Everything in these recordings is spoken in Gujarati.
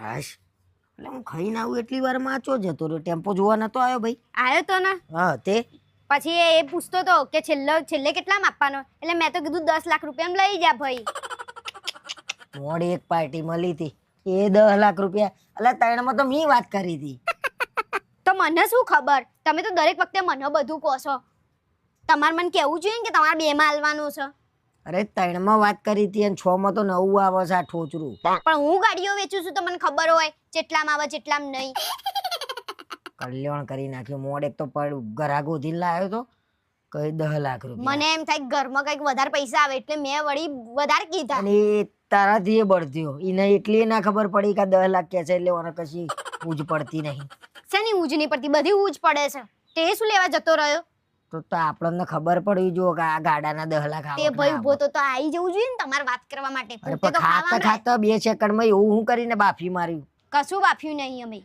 હાશ. એટલે હું ખાઈને આવું એટલી વારમાં ચો જતો રહ્યો. ટેમ્પો જોવા નતો આવ્યો ભાઈ. આવ્યો તો ને? હા તે. પછી એ પૂછતો તો કે છેલ્લો છેલ્લે કેટલામાં આપવાનો? એટલે મેં તો કીધું દસ લાખ રૂપિયા લઈ જા ભાઈ. મોડી એક પાર્ટી મળી હતી. એ દસ લાખ રૂપિયા. એટલે ત્રણમાં તો મેં વાત કરી હતી. તો મને શું ખબર? તમે તો દરેક વખતે મને બધું કહો છો. તમારે મને કહેવું જોઈએ કે તમારે બેમાં હાલવાનું છે? અરે ત્રણમાં વાત કરી હતી અને છ માં તો નવું આવે છે આ ઠોચરું. પણ હું ગાડીઓ વેચું છું તો મને ખબર હોય જેટલામાં આવે જેટલામાં નહીં. કલ્યાણ કરી નાખ્યું. મોડ એક તો પડ ઘરા ગોધી લાવ્યો તો કઈ દહ લાખ રૂપિયા. મને એમ થાય ઘરમાં કંઈક વધારે પૈસા આવે એટલે મેં વળી વધારે કીધા. અને તારાથી એ બળદ્યો. એને એટલી ના ખબર પડી કે દહ દસ લાખ કે છે એટલે ઓને કશી ઉજ પડતી નહીં. શેની ઉજ નહીં પડતી? બધી ઉજ પડે છે. તે શું લેવા જતો રહ્યો? તો તો આપણને ખબર પડવી જો કે આ ગાડાના દસ લાખ તે ભાઈ ઊભો તો તો આવી જવું જોઈએ ને તમારે વાત કરવા માટે. અરે પોતે પણ તો ખાતા ખાતા બે સેકન્ડમાં એવું હું કરીને બાફી માર્યું. કશું બાફ્યું નહીં અમે.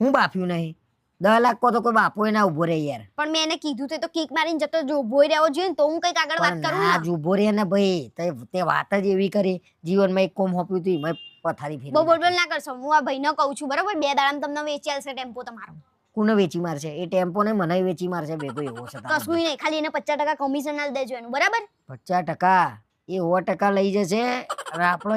હું બાફ્યું નહીં. દહ લાખ કો તો કોઈ બાપો એના ઊભો રહે યાર. પણ મેં એને કીધું તે તો કિક મારીને જતો જો ઊભો રહેવો જોઈએ ને તો હું કંઈક આગળ વાત પણ કરું ના ને. જ ઊભો રહે ને ભાઈ. તે તે વાત જ એવી કરી. જીવનમાં એક કોમ હોપ્યું હતું એમાં પથારી ફેરી બહુ બોલ બોલ ના કરશો. હું આ ભાઈને કહું છું બરાબર? બે દાડામાં તમને વેચી આલશે ટેમ્પો તમારો. કોને વેચી મારશે? એ ટેમ્પો ને મને વેચી મારશે ભેગો એવો છે કશું નહીં ખાલી એને પચાસ ટકા કમિશન આલ દેજો એનું બરાબર? પચાસ ટકા? એ સો ટકા લઈ જશે અને આપણે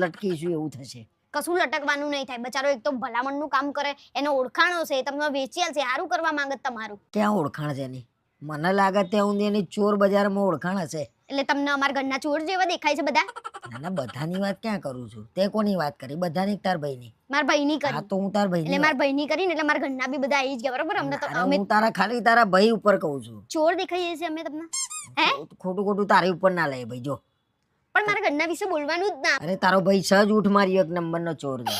લટકીશું એવું થશે? કશું લટકવાનું નહીં થાય. બચારો એક તો ભલામણનું કામ કરે એનો ઓળખાણો છે એ તમને વેચી છે સારું કરવા માંગત તમારું. ક્યાં ઓળખાણ છે એની? મને લાગે ત્યાં સુધી એની ચોર બજારમાં ઓળખાણ હશે. એટલે તમને અમારા ઘરના ચોર જેવા દેખાય છે બધા? ના ના બધાની વાત ક્યાં કરું છું? તે કોની વાત કરી? બધાની તાર ભાઈની? મારા ભાઈની કરી. હા તો હું તાર એટલે ભાઈની મારા ભાઈની કરીને એટલે મારા ઘરના બી બધા આવી જ ગયા બરાબર? અમને તો અમે હું તારા ખાલી તારા ભાઈ ઉપર કહું છું. ચોર દેખાઈએ છીએ અમે તમને? હે? ખોટું ખોટું તારી ઉપર ના લે ભાઈ જો. પણ મારા ઘરના વિશે બોલવાનું જ ના. અરે તારો ભાઈ સજ ઉઠ મારી એક નંબરનો ચોર છે.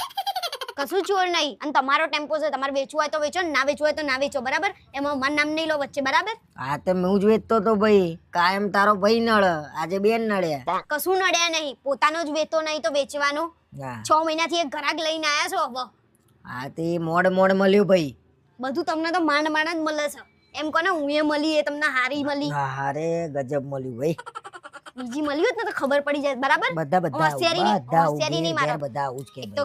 કશું ચોર નહીં. અને તમારો ટેમ્પો છે તમારે વેચવું હોય તો વેચો ને વેચવું હોય તો ના વેચો બરાબર? એમાં મારું નામ નહીં લો વચ્ચે બરાબર? હા તો હું જ વેચતો તો ભાઈ. કાયમ તારો ભાઈ નળ આજે બેન નળ્યા કશું નડ્યા નહીં. પોતાનો જ વેચતો નહીં તો વેચવાનો. છ મહિનાથી એક ઘરાક લઈને આયા છો હવે? હા તે મોડ મોડ મળ્યું ભાઈ. બધું તમને તો માંડ માંડ જ મળે છે. એમ કોને હું એ મળી એ તમને હારી મળી. હારે ગજબ મળ્યું ભાઈ. બીજી મળી હોત ને તો ખબર પડી જાય બરાબર? બધા બધા હોશિયારી નહીં, હોશિયારી નહીં મારા. બધા આવું જ કે એક તો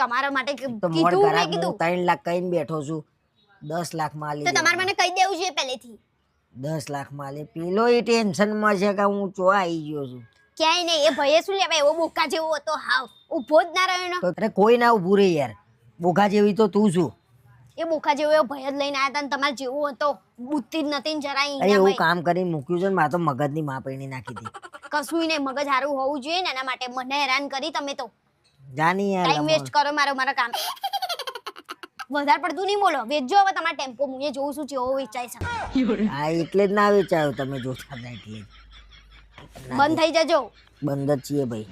તમારા માટે કીધું મેં કીધું. ત્રણ લાખ કહીને બેઠો છું. દસ લાખમાં તો તમારે મને કહી દેવું છે પહેલેથી. દસ લાખમાં આલી. પેલો એ ટેન્શનમાં છે કે હું ચો આવી ગયો છું. ક્યાંય નહીં એ ભયે શું લેવાય? એવો બોકા જેવો હતો. હાવ ઊભો જ ના રહ્યો અરે કોઈ ના ઉભું રે યાર. બોકા જેવી તો તું છું. એ બોકા જેવો એવો ભય જ લઈને આવ્યા હતા તમારે જેવો હતો. બુદ્ધિ જ નથી ને જરાય એવું કામ કરીને મૂક્યું છે ને મારે તો મગજની માપણી નાખી હતી. કશું નહીં મગજ સારું હોવું જોઈએ ને એના માટે. મને હેરાન કરી તમે તો. જાની યાર ટાઈમ વેસ્ટ કરો મારો મારા કામ. વધારે પડતું નહીં બોલો. વેચજો હવે તમારા ટેમ્પો હું એ જોઉં છું જેવો વેચાય છે. હા એટલે જ ના વેચાયો તમે જોતા હતા એટલે. બંધ થઈ જજો. બંધ જ છીએ ભાઈ.